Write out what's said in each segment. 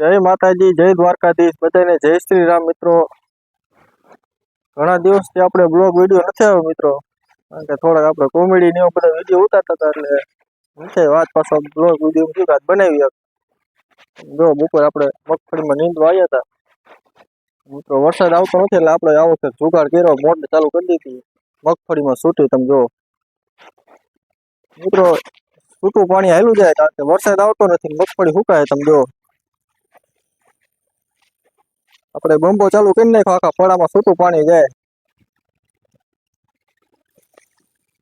જય માતાજી, જય દ્વારકાધીશ. બધાને જય શ્રી રામ મિત્રો. ઘણા દિવસથી આપણે બ્લોગ વીડિયો નથી આવ્યો મિત્રો. કારણ કે થોડાક આપણે કોમેડી ને બધા વીડિયો ઉતારતા હતા એટલે નથી વાત પાછો બ્લોગ વીડિયો શું વાત બનાવી જો બપોર આપણે મગફળીમાં નીંદવા આવ્યા હતા. મિત્રો, વરસાદ આવતો નથી એટલે આપણે આવો છે જુગાડ કર્યો મોટર ચાલુ કરી દીધી. મગફળીમાં સૂટી તમે જો મિત્રો છૂટું પાણી હાલું જાય કારણ કે વરસાદ આવતો નથી મગફળી સુકાય, તમે જો આપણે બંબો ચાલુ કરી નાખો આખા ફળામાં છૂટું પાણી જાય.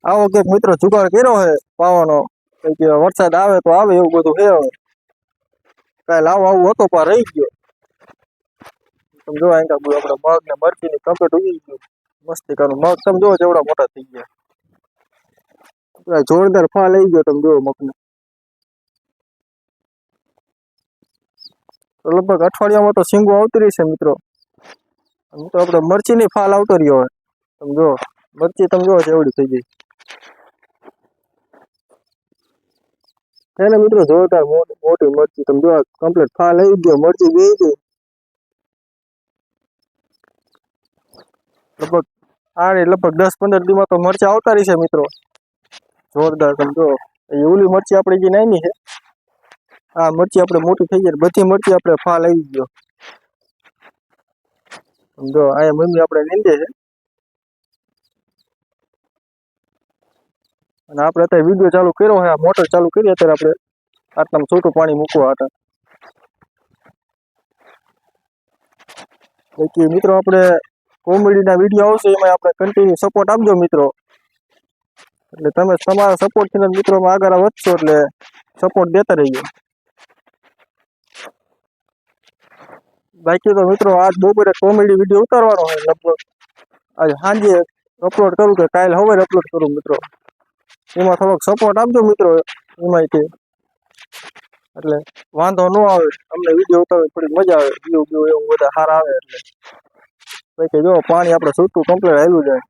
આવો કે મિત્રો જુગાડ કર્યો છે પાવાનો કઈ કે વરસાદ આવે તો આવે એવું બધું છે હવે. કાલ લાવો આવું હતો પણ રહી ગયો. તમે જો અહીં કાંઈ આપણે મગ ને મરચી ની કમ્પ્લીટ ઉગી ગયું મસ્તી કરું મગ તમે જો જેવડા મોટા થઈ ગયા. જોરદાર ફા લઈ ગયો તમે જો મગને. લગભગ અઠવાડિયામાં તો સિંગો આવતી રહી છે મિત્રો. મિત્રો આપણે મરચીની ફાલ આવતો રહ્યો હોય. તમે જો મરચી તમે જો એવડી થઈ ગઈ. મિત્રો, જોરદાર મોટી મરચી. તમે જો કમ્પ્લીટ ફાલ આવી ગયો. મરચી બે ગઈ. લગભગ રે લગભગ દસ પંદર દીમાં તો મરચા આવતા છે મિત્રો. જોરદાર, તમે જો એ મરચી આપણી જે નાની છે આ મરચી આપણે મોટી થઈ જાય બધી મરચી આપણે ફાલ આવી ગયો. જો અહીંયા મમ્મી આપણે નીંદે છે. અને આપણે અત્યારે વીડિયો ચાલુ કર્યો છે, આ મોટર ચાલુ કરી અત્યારે આપણે આટલામાં છૂટું પાણી મૂકવા હતા. બાકી મિત્રો આપણે કોમેડીના વીડિયો આવશે, એમાં આપણે કન્ટિન્યુ સપોર્ટ આપજો મિત્રો. એટલે તમે તમારા સપોર્ટથી જ મિત્રોમાં આગળ વધશો એટલે સપોર્ટ દેતા રહીજો બાકી તો મિત્રો આજ બપોરે કોમેડી વીડિયો ઉતારવાનો હોય લગભગ. આજે સાંજે અપલોડ કરું કે કાલે હવે અપલોડ કરું મિત્રો. એમાં થોડોક સપોર્ટ આપજો મિત્રો એમાંયથી એટલે વાંધો ન આવે. અમને વીડિયો ઉતારવાની થોડીક મજા આવે. વ્યૂ વ્યૂ એવું બધા સારા આવે એટલે. પછી જો પાણી આપણે સૂતું કમ્પ્લીટ આવ્યું જાય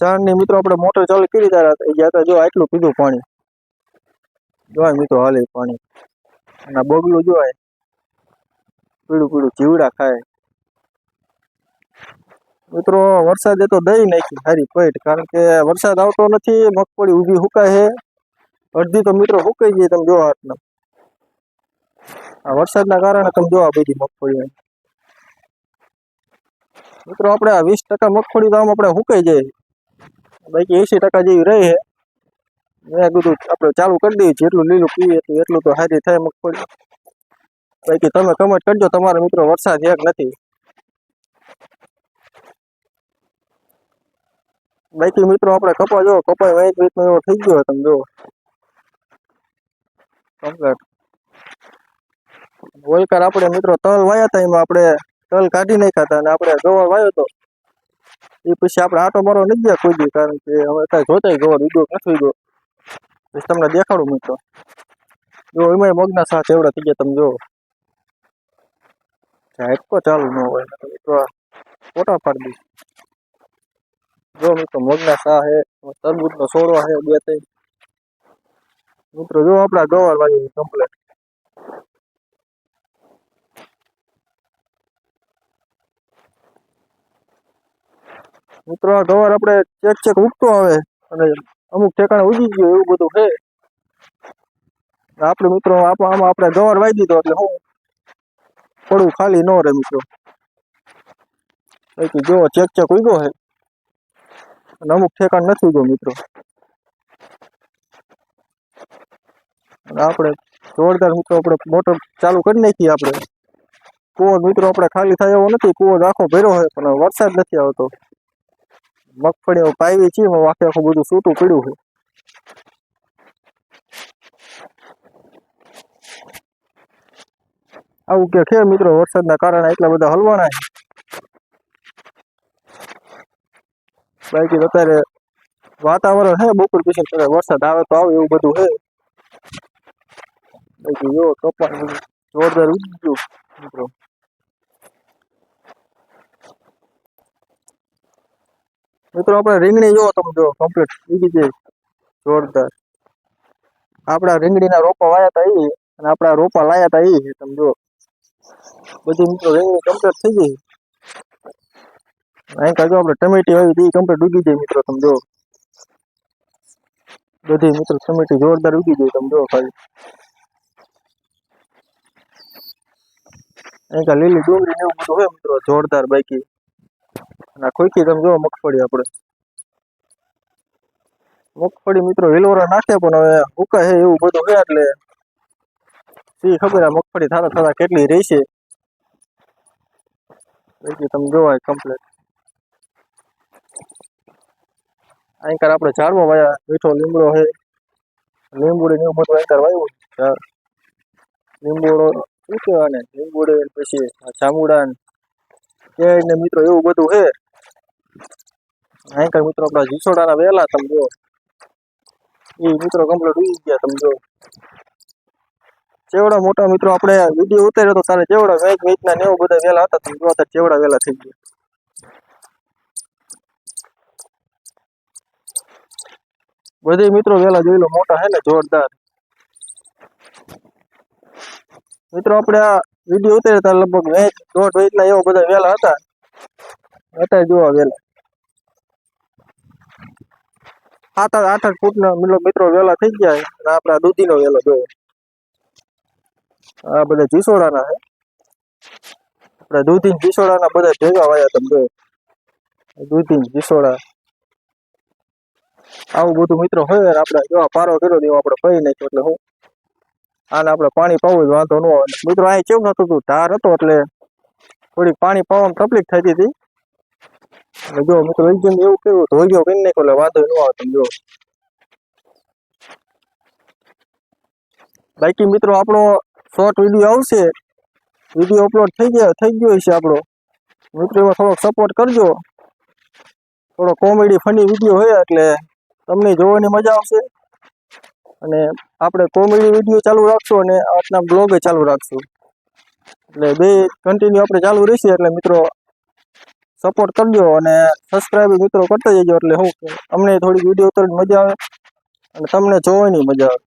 ચારની મિત્રો આપણે મોટર ચાલુ કરી ત્યારે ગયા હતા જો આટલું પીધું પાણી. જોવાય મિત્રો હાલે પાણી. અને બગલું જોવાય. પીળું પીળું જીવડા ખાય. મિત્રો, વરસાદ એ તો દઈ નાખી સારી પેટ, કારણ કે વરસાદ આવતો નથી, મગફળી ઊભી સુકાય છે. અડધી તો મિત્રો હુકાઈ ગઈ, તમે જોવા આટલા આ વરસાદના કારણે તમે જોવા બધી મગફળી મિત્રો, આપણે આ વીસ ટકા મગફળી તો આપણે સુકાઈ જાય. બાકી એસી ટકા જેવી રહી છે. મેં કીધું, આપણે ચાલુ કરી દઈએ, જેટલું લીલું પીએ એટલું તો સારી થાય મગફળી. બાકી તમે કમેન્ટ કરજો. તમારા મિત્રો વરસાદ એક નથી. બાકી મિત્રો આપણે કપા જો કપાઈ વાઈટ રીતનો એવો થઈ ગયો તમે જો કમ્પ્લેટ વોલકાર આપણે મિત્રો તલ વાયા હતા એમાં આપણે તલ કાઢી નાખ્યા હતા અને આપણે ગોળ વાયો હતો એ પછી આપણે આટો મારો નથી ગયા કોઈ દી, કારણ કે હવે કાંઈ જોતા ગોળ ઉગો નથી ગયો પછી તમને દેખાડું મિત્રો. જો એમાં મગના સાથ એવડા થઈ ગયા તમે જો ઝાટકો ચાલુ ન હોય. મિત્રો ફોટા પાડી દઈશ. જો મિત્રો મગના સા હે, તરબૂચનો સોડો હે, બે ત્રણ. મિત્રો, જો આપણા ગવાર લાગી કમ્પ્લેટ મિત્રો ગવાર આપણે ચેક ચેક ઉગતો આવે અને અમુક ઠેકાણે ઉગી ગયો, એવું બધું છે આપણે મિત્રો આમાં આપણે ગવાર વાઈ દીધો, એટલે હું પડવું ખાલી ન રે મિત્રો. બાકી જો ચેક ચેક ઉગ્યો છે અને અમુક ઠેકાણ નથી ઉગ્યો મિત્રો. અને આપણે જોરદાર મિત્રો આપણે મોટર ચાલુ કરી નાખીએ આપણે. કુવો મિત્રો આપણે ખાલી થાય એવો નથી, કુવો આખો ભર્યો હોય પણ વરસાદ નથી આવતો. મગફળીઓ પાવી છે આખે આખું બધું સૂટું પડ્યું છે આવું કે છે મિત્રો, વરસાદના કારણે એટલા બધા હલવાના બાકી અત્યારે વાતાવરણ છે, બપોર પછી કદાચ વરસાદ આવે તો આવે એવું બધું છે. બાકી જો કપાસ જોરદાર ઉગી મિત્રો. મિત્રો, આપણે રીંગણી જો તમે જો કમ્પ્લીટ ઉગી જાય જોરદાર. આપણા રીંગણીના રોપા વાયા હતા એ અને આપણા રોપા લાયા હતા એ તમે જો બધી મિત્રો રીંગણી કમ્પ્લીટ થઈ ગઈ. અહીં કાજો આપણે ટમેટી આવી હતી કમ્પ્લીટ ઉગી જાય મિત્રો, તમે જો બધી મિત્રો ટમેટી જોરદાર ઉગી જાય, તમે જો ખાલી. અહીં કા લીલી ડુંગળી એવું બધું હોય મિત્રો, જોરદાર બાકી. અને ખોખી તમે જો મગફળી આપણે. મગફળી મિત્રો હિલોરા નાખે પણ હવે ઉકા હે એવું બધું હોય એટલે. સી ખબર આ મગફળી થતા થતા કેટલી રહેશે બાકી તમે જોવાય કમ્પ્લીટ અહીં કર આપણે ઝાડવા વાયા, મીઠો લીમડો છે. લીંબુડી ને બધું અહીં કર વાવ્યું ઝાડ. લીંબોડો, શું કહેવાય ને લીંબુડી પછી ચામુડા ને કેળ ને મિત્રો એવું બધું છે. અહીં કર મિત્રો આપણા જીસોડાના વેલા તમે જો એ મિત્રો કમ્પ્લીટ ઉઈ ગયા, તમે જો ચેવડા મોટા મિત્રો, આપણે વીડિયો ઉતાર્યો તો તારે ચેવડા વેચ વેચના નેવું બધા વેલા હતા તમે જોવા ચેવડા વેલા થઈ ગયા. બધે મિત્રો વેલા જોઈ લો, મોટા છે ને, જોરદાર. મિત્રો, આપણે આ વીડિયો ઉતાર્યો ત્યારે લગભગ વેચ દોઢ વેચના એવા બધા વેલા હતા. અત્યારે જોવા વેલા. સાત, આઠ આઠ ફૂટના મિત્રો વેલા થઈ ગયા અને આપણા દૂધીનો વેલો જોયો આ બધા જીસોડાના છે આપણે દૂધી જીસોડાના બધા ભેગા વાયા તમે દૂધ જીસોડા આવું બધું મિત્રો હોય આપણે જો પારો કર્યો દેવો આપણે પહી નાખ્યો એટલે હું આને આપણે પાણી પાવું વાંધો ન આવે. મિત્રો અહીં કેવું થતું હતું? ધાર હતો એટલે થોડીક પાણી પાવામાં તકલીફ થતી હતી. જો મિત્રો એકદમ એવું કેવું ધોઈ ગયો નાખ્યો એટલે વાંધો ન આવે તમે જો બાકી મિત્રો આપણો શોર્ટ વીડિયો આવશે. વીડિયો અપલોડ થઈ ગયા, થઈ ગયો છે આપણો. મિત્રો, એમાં થોડોક સપોર્ટ કરજો. થોડો કોમેડી ફની વીડિયો હોય, એટલે તમને જોવાની મજા આવશે. અને આપણે કોમેડી વીડિયો ચાલુ રાખશું અને આજના બ્લોગે ચાલુ રાખશું. એટલે બે કન્ટિન્યુ આપણે ચાલુ રહીશું, એટલે મિત્રો સપોર્ટ કરજો અને સબસ્ક્રાઈબ મિત્રો કરતા જજો, એટલે શું અમને થોડી વીડિયો ઉતારવાની મજા આવે અને તમને જોવાની મજા આવે.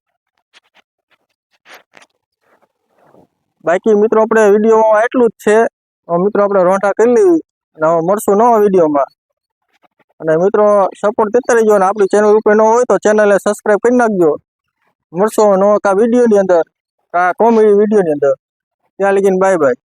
બાકી મિત્રો આપણે વિડીયોમાં એટલું જ છે. મિત્રો આપણે રોંઠા કરી લેવી અને મળશું નવા વિડીયોમાં. અને મિત્રો સપોર્ટ કરતા રહેજો અને આપણી ચેનલ ઉપર ન હોય તો ચેનલને સબસ્ક્રાઈબ કરી નાખજો. મળશો નવા કા વિડીયોની અંદર, કા કોમેડી વિડીયોની અંદર. ત્યાં લગીને બાય બાય